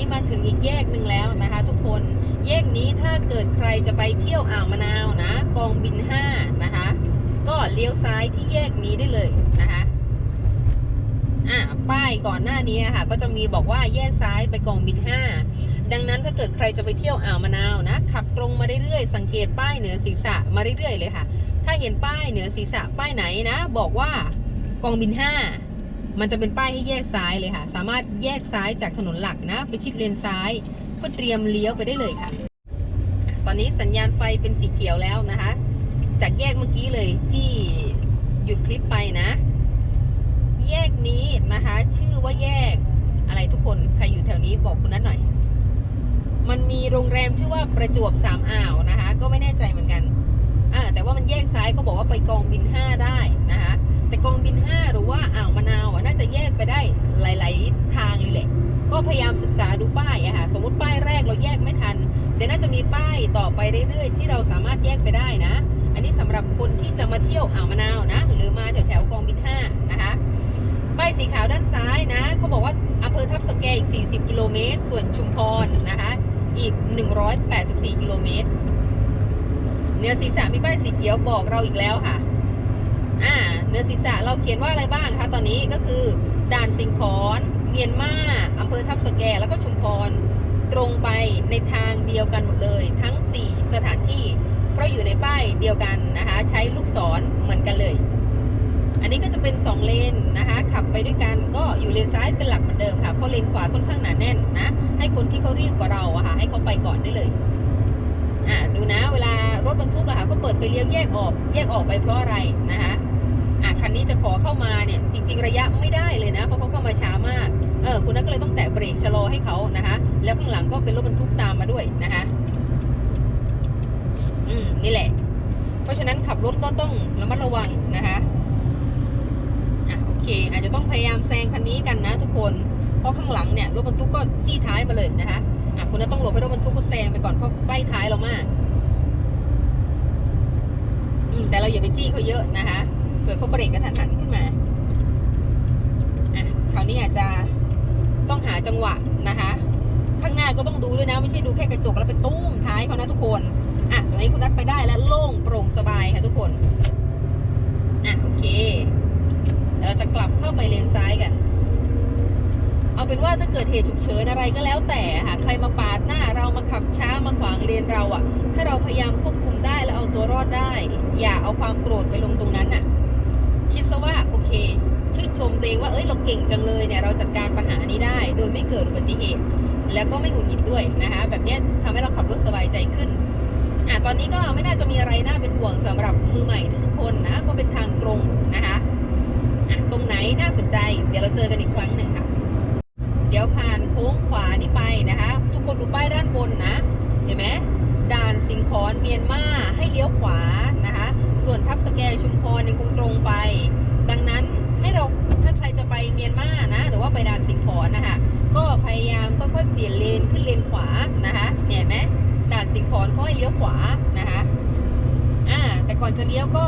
นี้มาถึงอีกแยกหนึ่งแล้วนะคะ ทุกคนแยกนี้ถ้าเกิดใครจะไปเที่ยวอ่าวมะนาวนะ กองบิน5นะคะ ก็เลี้ยวซ้ายที่แยกนี้ได้เลยนะคะอะป้ายก่อนหน้านี้ค่ะ ก็จะมีบอกว่าแยกซ้ายไปกองบิน5ดังนั้นถ้าเกิดใครจะไปเที่ยวอ่าวมะนาวนะขับตรงมาเรื่อยๆสังเกตป้ายเหนือศีรษะมาเรื่อยๆเลยค่ะ ถ้าเห็นป้ายเหนือศีรษะป้ายไหนนะ บอกว่ากองบิน5 มันจะเป็นป้ายให้แยกซ้ายเลยค่ะ สามารถแยกซ้ายจากถนนหลักนะ ไปชิดเลนซ้ายเพื่อเตรียมเลี้ยวไปได้เลยค่ะ ตอนนี้สัญญาณไฟเป็นสีเขียวแล้วนะคะ จากแยกเมื่อกี้เลยที่หยุดคลิปไปนะ แยกนี้นะคะ ชื่อว่าแยกอะไรทุกคนใครอยู่แถวนี้บอกคุณนัทหน่อย มันมีโรงแรมชื่อว่าประจวบสามอ่าวนะคะ ก็ไม่แน่ใจเหมือนกันอ่าแต่ว่ามันแยกซ้ายก็บอกว่าไปกองบิน5ได้นะคะ แต่กองบิน 5 หรือว่าอ่าวมะนาวน่าจะแยกไปได้หลาย ๆ ทางเลยแหละ ก็พยายามศึกษาดูป้ายอะค่ะ สมมติป้ายแรกเราแยกไม่ทัน เดี๋ยวน่าจะมีป้ายต่อไปเรื่อย ๆ ที่เราสามารถแยกไปได้นะ อันนี้สำหรับคนที่จะมาเที่ยวอ่าวมะนาวนะ หรือมาแถว ๆ กองบิน 5 นะคะ ป้ายสีขาวด้านซ้ายนะ เขาบอกว่าอำเภอทับสแกอีก 40 กิโลเมตร ส่วนชุมพรนะคะ อีก 184 กิโลเมตร เนื้อศีรษะมีป้ายสีเขียวบอกเราอีกแล้วค่ะ อ่าเนื้อศีรษะเราเขียนว่าอะไรบ้างคะตอนนี้ก็คือด่านสิงขอนเมียนมาอำเภอทับสแกแล้วก็ชุมพรตรงไปในทางเดียวกันหมดเลย ทั้ง 4 สถานที่ เพราะอยู่ในป้ายเดียวกันนะคะ ใช้ลูกศรเหมือนกันเลย อันนี้ก็จะเป็น 2 เลนนะคะ ขับไปด้วยกันก็อยู่เลนซ้ายเป็นหลักเหมือนเดิมค่ะเพราะเลนขวาค่อนข้างหนาแน่นนะ ให้คนที่เขารีบกว่าเราอะค่ะให้เขาไปก่อนได้เลยอ่าดูนะเวลารถบรรทุกอะค่ะเขาเปิดไฟเลี้ยวแยกออก แยกออกไปเพราะอะไรนะคะ อะคันนี้จะขอเข้ามาเนี่ยจริง ๆ ระยะไม่ได้เลยนะเพราะเขาเข้ามาช้ามากเออคุณนัทก็เลยต้องแตะเบรกชะลอให้เขานะคะแล้วข้างหลังก็เป็นรถบรรทุกตามมาด้วยนะคะอืมนี่แหละ เพราะฉะนั้นขับรถก็ต้องระมัดระวังนะคะอะโอเค อาจจะต้องพยายามแซงคันนี้กันนะ ทุกคนเพราะข้างหลังเนี่ยรถบรรทุกก็จี้ท้ายมาเลยนะคะอะคุณนัทต้องหลบให้รถบรรทุกก็แซงไปก่อนเพราะใกล้ท้ายเรามากอืมแต่เราอย่าไปจี้เขาเยอะนะคะ กิดเขาเบรกกระทันหันขึ้นมาอะคราวนี้อาจจะต้องหาจังหวะนะคะ ข้างหน้าก็ต้องดูด้วยนะ ไม่ใช่ดูแค่กระจกแล้วไปตุ้มท้ายเขานะทุกคนอะตอนนี้คุณนัทไปได้แล้วโล่งโปร่งสบายค่ะทุกคนอะโอเคเดี๋ยวเราจะกลับเข้าไปเลนซ้ายกัน เอาเป็นว่าถ้าเกิดเหตุฉุกเฉินอะไรก็แล้วแต่ค่ะใครมาปาดหน้าเรามาขับช้ามาขวางเลนเราอะ ถ้าเราพยายามควบคุมได้แล้วเอาตัวรอดได้ อย่าเอาความโกรธไปลงตรงนั้น คิดซะว่าโอเค ชื่นชมตัวเองว่าเอ้ยเราเก่งจังเลยเนี่ยเราจัดการปัญหานี้ได้ โดยไม่เกิดอุบัติเหตุ แล้วก็ไม่หงุดหงิดด้วยนะคะแบบนี้ยทำให้เราขับรถสบายใจขึ้นอะตอนนี้ก็ไม่น่าจะมีอะไรน่าเป็นห่วงสำหรับมือใหม่ทุกคนนะเพราะเป็นทางตรงนะคะอะตรงไหนน่าสนใจ เดี๋ยวเราเจอกันอีกครั้งหนึ่งค่ะ เดี๋ยวผ่านโค้งขวานี่ไปนะคะ ทุกคนดูป้ายด้านบนนะ เห็นไหม ด่านสิงขอนเมียนมาให้เลี้ยวขวานะคะส่วนทับสแกชุมพรยังคงตรงไป ดังนั้นให้เราถ้าใครจะไปเมียนมานะหรือว่าไปด่านสิงขอนนะคะก็พยายามค่อยๆเปลี่ยนเลนขึ้นเลนขวานะคะเนี่ยเห็นไหมด่านสิงขอนเขาให้เลี้ยวขวานะคะอ่าแต่ก่อนจะเลี้ยวก็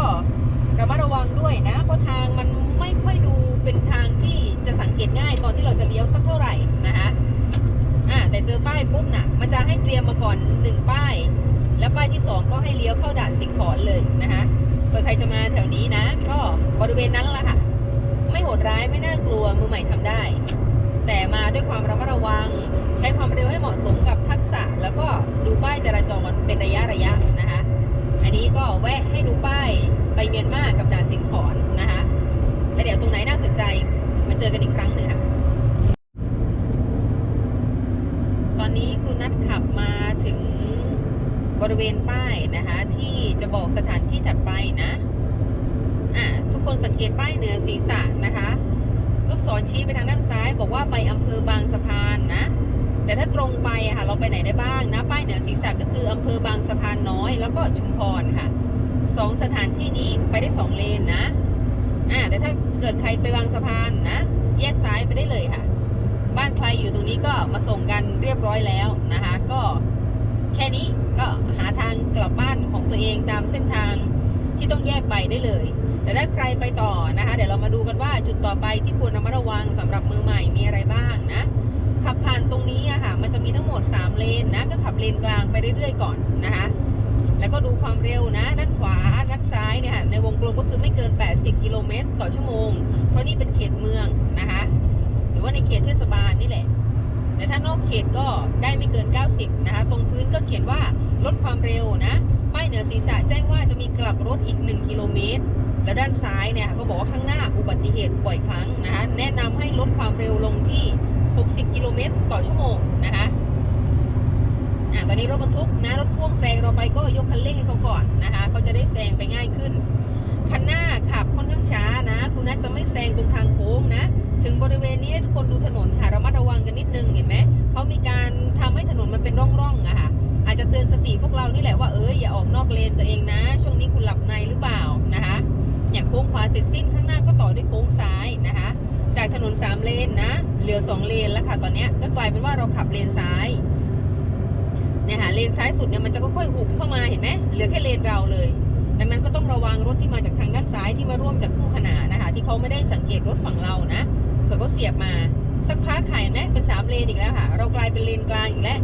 ระมัดระวังด้วยนะ เพราะทางมันไม่ค่อยดูเป็นทางที่จะสังเกตง่ายตอนที่เราจะเลี้ยวสักเท่าไหร่นะคะ แต่เจอป้ายปุ๊บน่ะ มันจะให้เตรียมมาก่อนหนึ่งป้าย แล้วป้ายที่สองก็ให้เลี้ยวเข้าด่านสิงขอนเลยนะคะเผื่อใครจะมาแถวนี้นะ ก็บริเวณนั้นละค่ะ ไม่โหดร้ายไม่น่ากลัวมือใหม่ทำได้ แต่มาด้วยความระมัดระวัง ใช้ความเร็วให้เหมาะสมกับทักษะ แล้วก็ดูป้ายจราจรเป็นระยะระยะนะคะ อันนี้ก็แวะให้ดูป้ายไปเมียนมากับด่านสิงขอนนะคะแล้วเดี๋ยวตรงไหนน่าสนใจมาเจอกันอีกครั้งหนึ่งค่ะ ตอนนี้ครูนัทขับมาถึง บริเวณป้ายนะคะ ที่จะบอกสถานที่ถัดไปนะอ่าทุกคนสังเกตป้ายเหนือศีรษะนะคะ ลูกศรชี้ไปทางด้านซ้าย บอกว่าไปอำเภอบางสะพานนะ แต่ถ้าตรงไปอะค่ะเราไปไหนได้บ้างนะ ป้ายเหนือศีรษะก็คืออำเภอบางสะพานน้อย แล้วก็ชุมพรค่ะสองสถานที่นี้ไปได้สองเลนนะอ่าแต่ถ้าเกิดใครไปบางสะพานนะ แยกซ้ายไปได้เลยค่ะ บ้านใครอยู่ตรงนี้ก็มาส่งกันเรียบร้อยแล้วนะคะ ก็แค่นี้ ก็หาทางกลับบ้านของตัวเองตามเส้นทางที่ต้องแยกไปได้เลย แต่ถ้าใครไปต่อนะคะ เดี๋ยวเรามาดูกันว่าจุดต่อไปที่ควรระมัดระวังสำหรับมือใหม่มีอะไรบ้างนะ ขับผ่านตรงนี้อะค่ะ มันจะมีทั้งหมด 3 เลนนะ ก็ขับเลนกลางไปเรื่อยๆก่อนนะคะ แล้วก็ดูความเร็วนะด้านขวาด้านซ้ายเนี่ยค่ะในวงกลมก็คือไม่เกิน 80 กิโลเมตรต่อชั่วโมง เพราะนี่เป็นเขตเมืองนะคะ หรือว่าในเขตเทศบาลนี่แหละ แต่ถ้านอกเขตก็ได้ไม่เกิน 90 นะคะ ตรงพื้นก็เขียนว่าลดความเร็วนะป้ายเหนือศีรษะแจ้งว่าจะมีกลับรถอีก 1 กิโลเมตร แล้วด้านซ้ายเนี่ยก็บอกว่าข้างหน้าอุบัติเหตุบ่อยครั้งนะคะแนะนำให้ลดความเร็วลงที่ 60 กิโลเมตรต่อชั่วโมงนะคะอะตอนนี้รถบรรทุกนะรถพ่วงแซงเราไปก็ยกคันเร่งให้เขาก่อนนะคะเขาจะได้แซงไปง่ายขึ้นคันหน้าขับค่อนข้างช้านะคุณนัทจะไม่แซงตรงทางโค้งนะ ถึงบริเวณนี้ให้ทุกคนดูถนน นนมันเป็นร่องๆอะค่ะอาจจะเตือนสติพวกเรานี่แหละว่าเอออย่าออกนอกเลนตัวเองนะ ช่วงนี้คุณหลับในหรือเปล่านะคะอย่างโค้งขวาเสร็จสิ้นข้างหน้าก็ต่อด้วยโค้งซ้ายนะคะ จากถนนสามเลนนะเหลือสองเลนแล้วค่ะตอนนี้ก็กลายเป็นว่าเราขับเลนซ้ายเนี่ยค่ะเลนซ้ายสุดเนี่ยมันจะค่อยๆหุบเข้ามาเห็นไหมเหลือแค่เลนเราเลย ดังนั้นก็ต้องระวังรถที่มาจากทางด้านซ้ายที่มาร่วมจากคู่ขนานนะคะ ที่เขาไม่ได้สังเกตรถฝั่งเรานะเผื่อเสียบมาสักพักค่ะเห็นไหมเป็นสามเลนอีกแล้วค่ะ เรากลายเป็นเลนกลางอีกแล้ว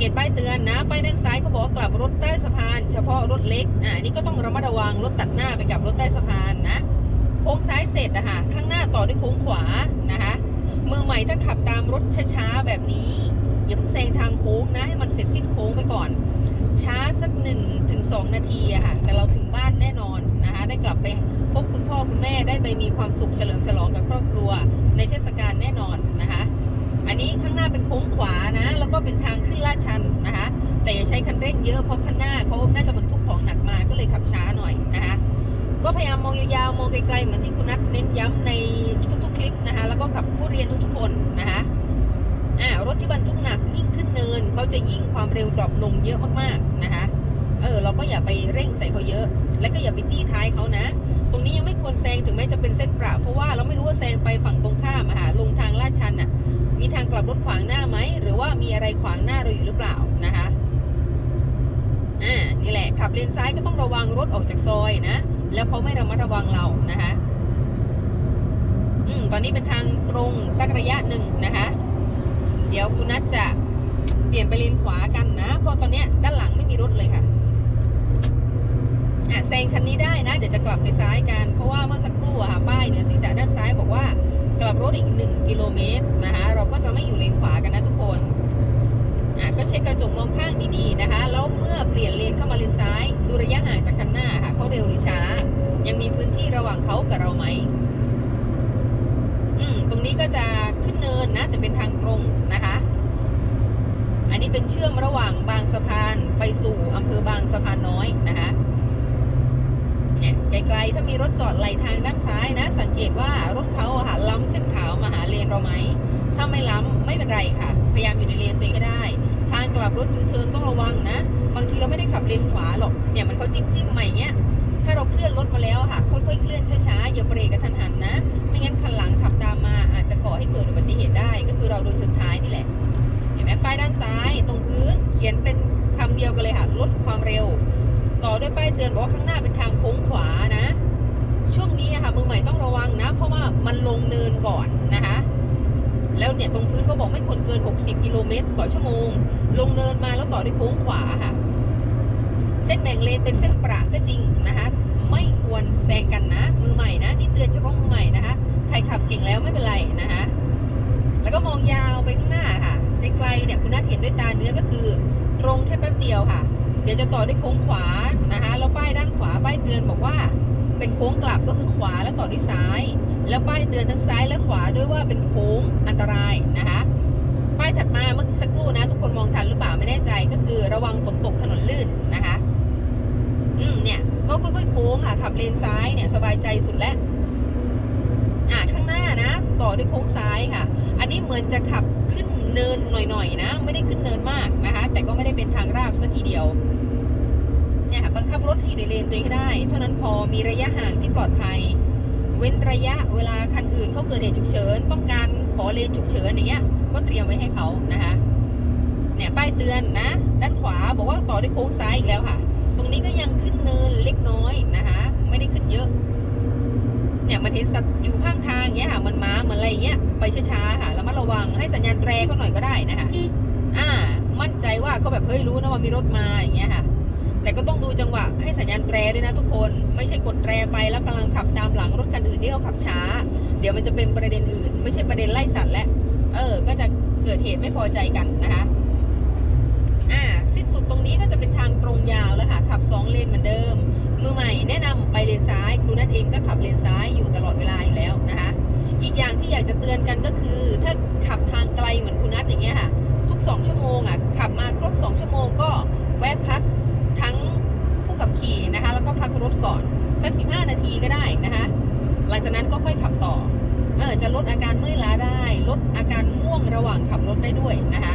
เกตป้ายเตือนนะป้ายด้านซ้ายเขาบอกกลับรถใต้สะพาน เฉพาะรถเล็กอ่านี่ก็ต้องระมัดระวังรถตัดหน้าไปกับรถใต้สะพานนะโค้งซ้ายเสร็จอะค่ะข้างหน้าต่อด้วยโค้งขวานะคะมือใหม่ถ้าขับตามรถช้าๆแบบนี้อย่าเพิ่งแซงทางโค้งนะให้มันเสร็จสิ้นโค้งไปก่อน ช้าสักหนึ่งถึงสองนาทีอะค่ะแต่เราถึงบ้านแน่นอนนะคะได้กลับไปพบคุณพ่อคุณแม่ได้ไปมีความสุขเฉลิมฉลองกับครอบครัว ในเทศกาลแน่นอนนะคะ อันนี้ข้างหน้าเป็นโค้งขวานะ แล้วก็เป็นทางขึ้นลาดชันนะคะแต่อย่าใช้คันเร่งเยอะเพราะข้างหน้าเขาน่าจะบรรทุกของหนักมาก็เลยขับช้าหน่อยนะคะก็พยายามมองยาวๆมองไกลๆเหมือนที่คุณนัทเน้นย้ำในทุกๆคลิปนะคะแล้วก็ขับผู้เรียนทุกๆคนนะคะอ่ารถที่บรรทุกหนักยิ่งขึ้นเนินเขาจะยิ่งความเร็วดรอปลงเยอะมากๆนะคะเออเราก็อย่าไปเร่งใส่เขาเยอะ แล้วก็อย่าไปจี้ท้ายเขานะ ตรงนี้ยังไม่ควรแซงถึงแม้จะเป็นเส้นประเพราะว่าเราไม่รู้ว่าแซงไปฝั่งตรงข้ามอะค่ะลงทางลาดชันน่ะ มีทางกลับรถขวางหน้าไหม หรือว่ามีอะไรขวางหน้าเราอยู่หรือเปล่านะคะอ่านี่แหละ ขับเลนซ้ายก็ต้องระวังรถออกจากซอยนะ แล้วเขาไม่ระมัดระวังเรานะคะอืมตอนนี้เป็นทางตรงสักระยะหนึ่งนะคะ เดี๋ยวคุณนัทจะเปลี่ยนไปเลนขวากันนะเพราะตอนเนี้ยด้านหลังไม่มีรถเลยค่ะอะแซงคันนี้ได้นะ เดี๋ยวจะกลับไปซ้ายกัน เพราะว่าเมื่อสักครู่อะค่ะป้ายเหนือศีรษะด้านซ้ายบอกว่า กลับรถอีกหนึ่งกิโลเมตรนะคะเราก็จะไม่อยู่เลนขวากันนะทุกคนอะก็เช็คกระจกมองข้างดีๆนะคะแล้วเมื่อเปลี่ยนเลนเข้ามาเลนซ้าย ดูระยะห่างจากคันหน้าค่ะเขาเร็วหรือช้า ยังมีพื้นที่ระหว่างเขากับเราไหมอืมตรงนี้ก็จะขึ้นเนินนะแต่เป็นทางตรงนะคะ อันนี้เป็นเชื่อมระหว่างบางสะพานไปสู่อำเภอบางสะพานน้อยนะคะ เนี่ยไกลๆถ้ามีรถจอดไหลทางด้านซ้ายนะ สังเกตว่ารถเขาอะค่ะล้ำเส้นขาวมาหาเลนเราไหมถ้าไม่ล้ำไม่เป็นไรค่ะ พยายามอยู่ในเลนตัวเองก็ได้ ทางกลับรถยูเทิร์นต้องระวังนะ บางทีเราไม่ได้ขับเลนขวาหรอกเนี่ยมันเขาจิ้มจิ้มๆมาอย่างเงี้ยถ้าเราเคลื่อนรถมาแล้วค่ะค่อยๆเคลื่อนช้าๆอย่าเบรกกระทันหันนะ ไม่งั้นคันหลังขับตามมาอาจจะก่อให้เกิดอุบัติเหตุได้ ก็คือเราโดนชนท้ายนี่แหละเห็นไหมป้ายด้านซ้ายตรงพื้นเขียนเป็นคำเดียวกันเลยค่ะลดความเร็ว ต่อด้วยป้ายเตือนบอกว่าข้างหน้าเป็นทางโค้งขวานะ ช่วงนี้ค่ะมือใหม่ต้องระวังนะ เพราะว่ามันลงเนินก่อนนะคะ แล้วเนี่ยตรงพื้นเขาบอกไม่ควรเกิน 60 กิโลเมตรต่อชั่วโมง ลงเนินมาแล้วต่อด้วยโค้งขวาค่ะ เส้นแบ่งเลนเป็นเส้นประก็จริงนะคะ ไม่ควรแซงกันนะ มือใหม่นะนี่เตือนเฉพาะมือใหม่นะคะ ใครขับเก่งแล้วไม่เป็นไรนะคะแล้วก็มองยาวไปข้างหน้าค่ะในไกลเนี่ยคุณนัทเห็นด้วยตาเนื้อก็คือ ตรงแค่แป๊บเดียวค่ะ เดี๋ยวจะต่อด้วยโค้งขวานะคะแล้วป้ายด้านขวาป้ายเตือนบอกว่า เป็นโค้งกลับก็คือขวาแล้วต่อด้วยซ้าย แล้วป้ายเตือนทั้งซ้ายและขวาด้วยว่าเป็นโค้งอันตรายนะคะป้ายถัดมาเมื่อสักครู่นะ ทุกคนมองทันหรือเปล่าไม่แน่ใจก็คือระวังฝนตกถนนลื่นนะคะอืมเนี่ยก็ค่อยๆโค้งค่ะขับเลนซ้ายเนี่ยสบายใจสุดแล้วอ่าข้างหน้านะ ต่อด้วยโค้งซ้ายค่ะ อันนี้เหมือนจะขับขึ้นเนินหน่อยๆนะไม่ได้ขึ้นเนินมากนะคะ แต่ก็ไม่ได้เป็นทางราบซะทีเดียว เนี่ยค่ะบังคับรถให้อยู่ในเลนตัวเองให้ได้ เท่านั้นพอมีระยะห่างที่ปลอดภัย เว้นระยะเวลาคันอื่นเขาเกิดเหตุฉุกเฉิน ต้องการขอเลนฉุกเฉินอย่างเงี้ย ก็เตรียมไว้ให้เขานะคะเนี่ยป้ายเตือนนะ ด้านขวาบอกว่าต่อด้วยโค้งซ้ายอีกแล้วค่ะ ตรงนี้ก็ยังขึ้นเนินเล็กน้อยนะคะไม่ได้ขึ้นเยอะ เนี่ยมันเห็นสัตว์อยู่ข้างทางเงี้ยค่ะมันม้าเหมือนอะไรเงี้ยไปช้าๆค่ะแล้วมาระวังให้สัญญาณแตรเขาหน่อยก็ได้นะคะอ่ามั่นใจว่าเขาแบบเฮ้ยรู้นะว่ามีรถมาอย่างเงี้ยค่ะ แต่ก็ต้องดูจังหวะให้สัญญาณแตรด้วยนะทุกคนไม่ใช่กดแตรไปแล้วกำลังขับตามหลังรถคันอื่นที่เขาขับช้า เดี๋ยวมันจะเป็นประเด็นอื่น ไม่ใช่ประเด็นไล่สัตว์และเออ ก็จะเกิดเหตุไม่พอใจกันนะคะอ่าสิ้นสุดตรงนี้ก็จะเป็นทางตรงยาวแล้วค่ะขับสองเลนเหมือนเดิม มือใหม่แนะนำไปเลนซ้ายครูนัทเองก็ขับเลนซ้ายอยู่ตลอดเวลาอยู่แล้วนะคะ อีกอย่างที่อยากจะเตือนกันก็คือ ถ้าขับทางไกลเหมือนครูนัทอย่างเงี้ยค่ะ ทุก 2 ชั่วโมงอะขับมาครบ 2 ชั่วโมงก็แวะพัก ขี่นะคะแล้วก็พักรถก่อนสัก 15 นาทีก็ได้นะคะหลังจากนั้นก็ค่อยขับต่อเออจะลดอาการเมื่อยล้าได้ ลดอาการง่วงระหว่างขับรถได้ด้วยนะคะ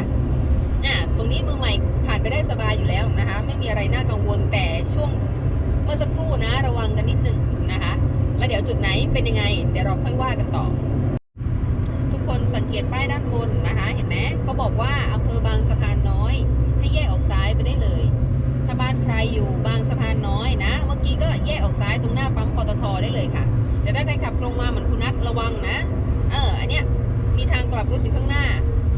อ่าตรงนี้มือใหม่ผ่านไปได้สบายอยู่แล้วนะคะไม่มีอะไรน่ากังวลแต่ช่วงเมื่อสักครู่นะระวังกันนิดหนึ่งนะคะแล้วเดี๋ยวจุดไหนเป็นยังไง เดี๋ยวเราค่อยว่ากันต่อ ทุกคนสังเกตป้ายด้านบนนะคะ เห็นไหมเขาบอกว่าอำเภอบางสะพานน้อย ให้แยกออกซ้ายไปได้เลย ถ้าบ้านใครอยู่บางสะพานน้อยนะ เมื่อกี้ก็แยกออกซ้ายตรงหน้าปั๊มปตทได้เลยค่ะ แต่ถ้าใครขับตรงมาเหมือนคุณนัทระวังนะ เออ อันเนี้ยมีทางกลับรถอยู่ข้างหน้า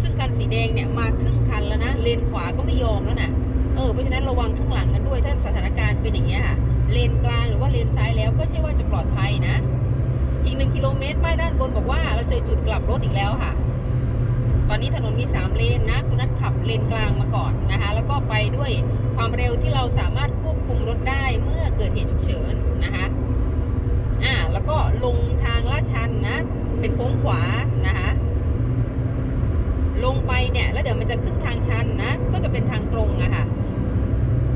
ซึ่งคันสีแดงเนี่ยมาครึ่งคันแล้วนะ เลนขวาก็ไม่ยอมแล้วนะเออ เพราะฉะนั้นระวังข้างหลังกันด้วย ถ้าสถานการณ์เป็นอย่างเงี้ยค่ะ เลนกลางหรือว่าเลนซ้ายแล้วก็ใช่ว่าจะปลอดภัยนะ อีกหนึ่งกิโลเมตรป้ายด้านบนบอกว่าเราเจอจุดกลับรถอีกแล้วค่ะ ตอนนี้ถนนมี 3 เลนนะ คุณนัทขับเลนกลางมาก่อนนะคะ แล้วก็ไปด้วย ความเร็วที่เราสามารถควบคุมรถได้เมื่อเกิดเหตุฉุกเฉินนะคะอ่าแล้วก็ลงทางลาดชันนะเป็นโค้งขวานะคะลงไปเนี่ยแล้วเดี๋ยวมันจะขึ้นทางชันนะ ก็จะเป็นทางตรงอะค่ะ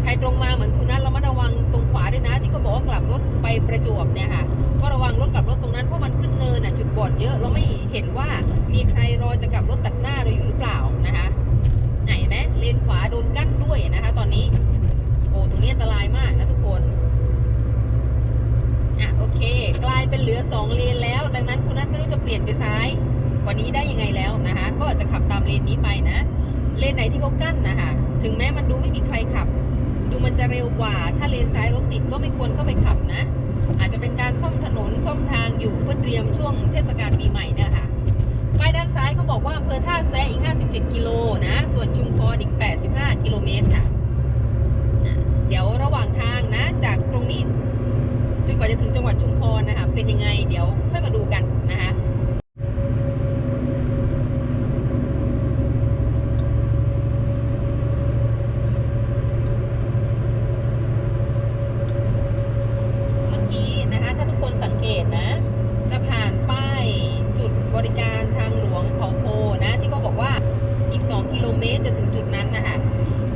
ใครตรงมาเหมือนคุณนัทเรามาระวังตรงขวาด้วยนะ ที่เขาบอกว่ากลับรถไปประจวบเนี่ยค่ะก็ระวังรถกลับรถตรงนั้นเพราะมันขึ้นเนินอะจุดบอดเยอะเราไม่เห็นว่ามีใครรอจะกลับรถตัดหน้าเราอยู่ กว่า ถ้าเลนซ้ายรถติดก็ไม่ควรเข้าไปขับนะ อาจจะเป็นการซ่อมถนนซ่อมทางอยู่เพื่อเตรียมช่วงเทศกาลปีใหม่เนี่ยค่ะป้ายด้านซ้ายเขาบอกว่าอำเภอท่าแซะอีก 57 กิโลนะ ส่วนชุมพรอีก 85 กิโลเมตรค่ะอะเดี๋ยวระหว่างทางนะ จากตรงนี้จนกว่าจะถึงจังหวัดชุมพรนะคะเป็นยังไง เดี๋ยวค่อยมาดูกันนะคะ เมื่อกี้นะคะ ถ้าทุกคนสังเกตนะ จะผ่านป้ายจุดบริการทางหลวงเขาโพนะ ที่เขาบอกว่าอีก 2 กิโลเมตรจะถึงจุดนั้นนะคะ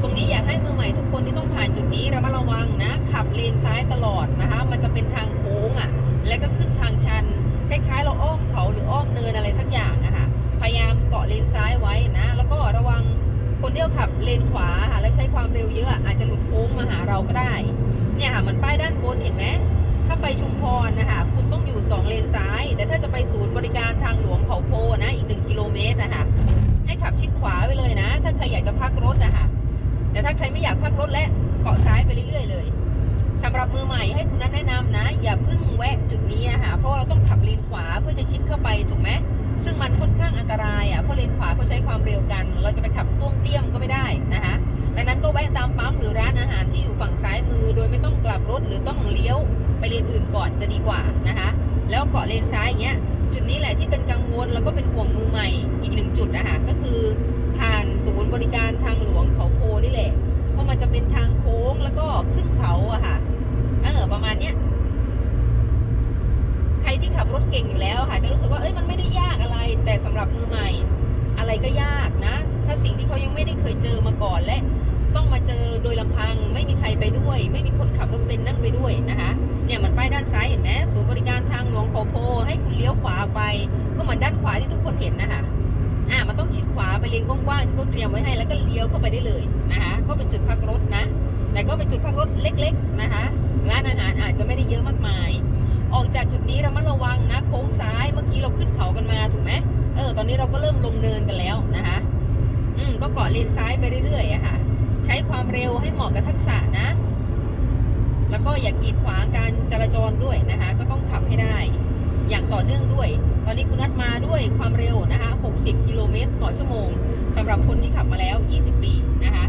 ตรงนี้อยากให้มือใหม่ทุกคนที่ต้องผ่านจุดนี้ระมัดระวังนะ ขับเลนซ้ายตลอดนะคะ มันจะเป็นทางโค้งอะ่ะ และก็ขึ้นทางชัน คล้ายๆ เราอ้อมเขาหรืออ้อมเนินอะไรสักอย่างอะค่ะพยายามเกาะเลนซ้ายไว้นะ แล้วก็ระวังคนที่ขับเลนขวาค่ะแล้วใช้ความเร็วเยอะอาจจะหลุดโค้งมาหาเราก็ได้ เนี่ยค่ะเหมันป้ายด้านบนเห็นไหมถ้าไปชุมพรนะคะคุณต้องอยู่ 2 เลนซ้าย แต่ถ้าจะไปศูนย์บริการทางหลวงเขาโพนะอีก 1 กิโลเมตรนะคะให้ขับชิดขวาไปเลยนะ ถ้าใครอยากจะพักรถนะคะแต่ถ้าใครไม่อยากพักรถและเกาะซ้ายไปเรื่อยๆเลย สำหรับมือใหม่ให้คุณนัทแนะนำนะ อย่าเพิ่งแวะจุดนี้อะค่ะเพราะเราต้องขับเลนขวาเพื่อจะชิดเข้าไปถูกไหมซึ่งมันค่อนข้างอันตรายอะเพราะเลนขวาเขาใช้ความเร็วกัน เราจะไปขับต้วมเตี้ยมก็ไม่ได้นะคะดังนั้นก็แวะตามปั๊มหรือร้านอาหารที่อยู่ฝั่งซ้ายมือ โดยไม่ต้องกลับรถหรือต้องเลี้ยวไปเลนอื่นก่อนจะดีกว่านะคะแล้วเกาะเลนซ้ายอย่างเงี้ยจุดนี้แหละที่เป็นกังวลแล้วก็เป็นห่วงมือใหม่อีกหนึ่งจุดนะคะก็คือผ่านศูนย์บริการทางหลวงเขาโพนี่แหละเพราะมันจะเป็นทางโค้งแล้วก็ขึ้นเขาอะค่ะ เออ ประมาณเนี้ยใครที่ขับรถเก่งอยู่แล้วค่ะ จะรู้สึกว่าเอ้ยมันไม่ได้ยากอะไร แต่สำหรับมือใหม่ อะไรก็ยากนะ ถ้าสิ่งที่เขายังไม่ได้เคยเจอมาก่อนและต้องมาเจอโดยลำพัง ไม่มีใครไปด้วย ไม่มีคนขับรถเป็นนั่งไปด้วยนะคะเนี่ยมันป้ายด้านซ้ายเห็นไหมศูนย์บริการทางหลวงโคโพ ให้คุณเลี้ยวขวาไป ก็เหมือนด้านขวาที่ทุกคนเห็นนะคะอ่ามันต้องชิดขวาไปเลนกว้างๆที่เขาเตรียมไว้ให้แล้วก็เลี้ยวเข้าไปได้เลยนะคะก็เป็นจุดพักรถนะ แต่ก็เป็นจุดพักรถเล็ก ๆ นะคะ ร้านอาหารอาจจะไม่ได้เยอะมากมาย ออกจากจุดนี้เรามาระวังนะ โค้งซ้ายเมื่อกี้เราขึ้นเขากันมาถูกไหมเออ ตอนนี้เราก็เริ่มลงเนินกันแล้วนะคะ อืม ก็เกาะเลนซ้ายไปเรื่อยๆอะค่ะ ใช้ความเร็วให้เหมาะกับทักษะนะ แล้วก็อย่ากีดขวางการจราจรด้วยนะคะ ก็ต้องขับให้ได้ อย่างต่อเนื่องด้วย ตอนนี้คุณนัดมาด้วยความเร็วนะคะ 60 กิโลเมตรต่อชั่วโมงสำหรับคนที่ขับมาแล้ว 20 ปีนะคะ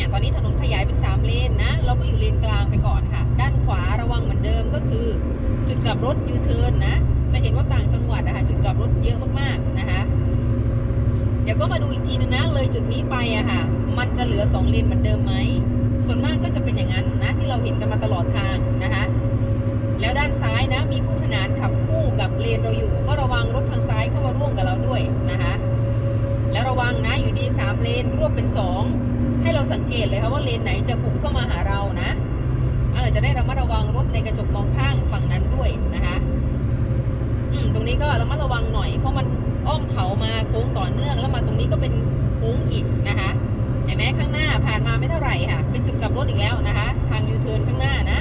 เนี่ยตอนนี้ถนนขยายเป็น 3 เลนนะ เราก็อยู่เลนกลางไปก่อนค่ะ ด้านขวาระวังเหมือนเดิมก็คือ จุดกลับรถยูเทิร์นนะ จะเห็นว่าต่างจังหวัดนะคะจุดกลับรถเยอะมากๆนะคะ เดี๋ยวก็มาดูอีกทีนึงนะ เลยจุดนี้ไปอะค่ะ มันจะเหลือ 2 เลนเหมือนเดิมไหม ส่วนมากก็จะเป็นอย่างนั้นนะที่เราเห็นกันมาตลอดทางนะคะ แล้วด้านซ้ายนะมีคู่ เกตเลยค่ะว่าเลนไหนจะหุบเข้ามาหาเรานะเออจะได้ระมัดระวังรถในกระจกมองข้างฝั่งนั้นด้วยนะคะอืมตรงนี้ก็ระมัดระวังหน่อย เพราะมันอ้อมเขามาโค้งต่อเนื่องแล้วมาตรงนี้ก็เป็นโค้งอีกนะคะเห็นไหมข้างหน้าผ่านมาไม่เท่าไหร่ค่ะ เป็นจุดกลับรถอีกแล้วนะคะ ทางยูเทิร์นข้างหน้านะ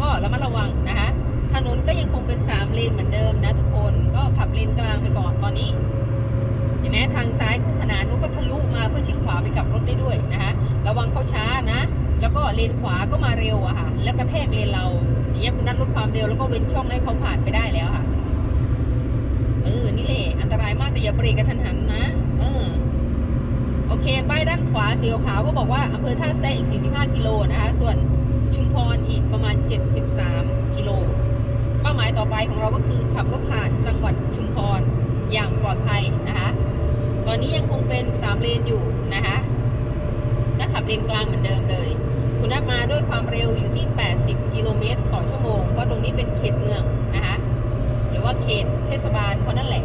ก็ระมัดระวังนะคะ ถนนก็ยังคงเป็นสามเลนเหมือนเดิมนะทุกคนก็ขับเลนกลางไปก่อนตอนนี้ เลนขวาก็มาเร็วอะค่ะ แล้วกระแทกเลนเราอย่างเงี้ยคุณนัดลดความเร็วแล้วก็เว้นช่องให้เขาผ่านไปได้แล้วค่ะ เออ นี่แหละ อันตรายมากแต่อย่าเบรกกระทันหันนะ เออ โอเค ป้ายด้านขวาสีขาวก็บอกว่าอำเภอท่าแซะอีก 45 กิโลนะคะ ส่วนชุมพรอีกประมาณ 73 กิโล เป้าหมายต่อไปของเราก็คือขับรถผ่านจังหวัดชุมพรอย่างปลอดภัยนะคะ ตอนนี้ยังคงเป็น 3 เลนอยู่นะคะก็ขับเลนกลางเหมือนเดิมเลย คุณนับมาด้วยความเร็วอยู่ที่ 80 กิโลเมตรต่อชั่วโมง เพราะตรงนี้เป็นเขตเมืองนะคะหรือว่าเขตเทศบาลเขานั่นแหละ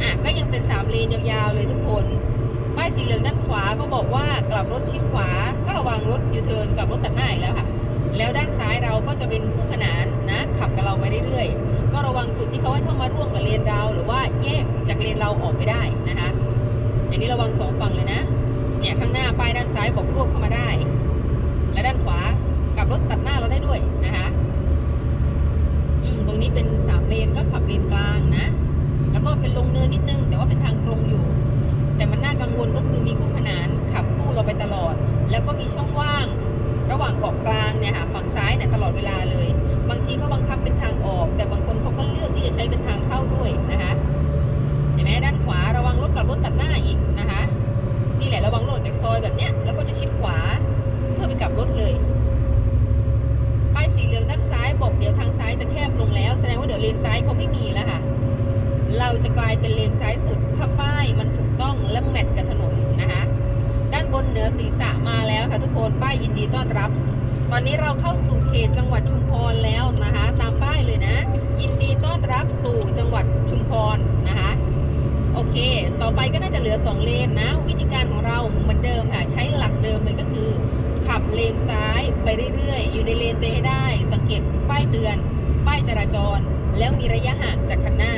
อะก็ยังเป็น 3 เลนยาวๆเลยทุกคน ป้ายสีเหลืองด้านขวาก็บอกว่ากลับรถชิดขวา ก็ระวังรถยูเทิร์นกลับรถตัดหน้าอีกแล้วค่ะ แล้วด้านซ้ายเราก็จะเป็นคู่ขนานนะขับกับเราไปเรื่อยๆ ก็ระวังจุดที่เขาให้เข้ามาร่วมกับเลนเราหรือว่าแยกจากเลนเราออกไปได้นะคะอย่างนี้ระวังสองฝั่งเลยนะ เนี่ยข้างหน้าป้ายด้านซ้ายบอกรวบเข้ามาได้ และด้านขวากับรถตัดหน้าเราได้ด้วยนะคะตรงนี้เป็นสามเลนก็ขับเลนกลางนะ แล้วก็เป็นลงเนินนิดนึง แต่ว่าเป็นทางตรงอยู่ แต่มันน่ากังวลก็คือมีคู่ขนานขับคู่เราไปตลอด แล้วก็มีช่องว่างระหว่างเกาะกลางเนี่ยค่ะฝั่งซ้ายเนี่ยตลอดเวลาเลย บางทีเขาบังคับเป็นทางออก แต่บางคนเขาก็เลือกที่จะใช้เป็นทางเข้าด้วยนะคะเห็นไหมด้านขวาระวังรถกับรถตัดหน้าอีกนะคะ นี่แหละระวังรถจากซอยแบบเนี้ย แล้วก็จะชิดขวา เพื่อไปกลับรถเลย ป้ายสีเหลืองด้านซ้ายบอกเดี๋ยวทางซ้ายจะแคบลงแล้ว แสดงว่าเดี๋ยวเลนซ้ายเขาไม่มีแล้วค่ะ เราจะกลายเป็นเลนซ้ายสุด ถ้าป้ายมันถูกต้องและแมทกับถนนนะคะ ด้านบนเหนือศีรษะมาแล้วค่ะทุกคนป้ายยินดีต้อนรับ ตอนนี้เราเข้าสู่เขตจังหวัดชุมพรแล้วนะคะ ตามป้ายเลยนะ ยินดีต้อนรับสู่จังหวัดชุมพรนะคะ โอเค ต่อไปก็น่าจะเหลือ 2 เลนนะ วิธีการของเราเหมือนเดิมค่ะ ใช้หลักเดิมเลยก็คือ ขับเลนซ้ายไปเรื่อยๆ อยู่ในเลนตัวเตให้ได้ สังเกตป้ายเตือน ป้ายจราจร แล้วมีระยะห่างจากคันหน้า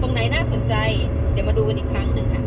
ตรงไหนน่าสนใจ เดี๋ยวมาดูกันอีกครั้งหนึ่งค่ะ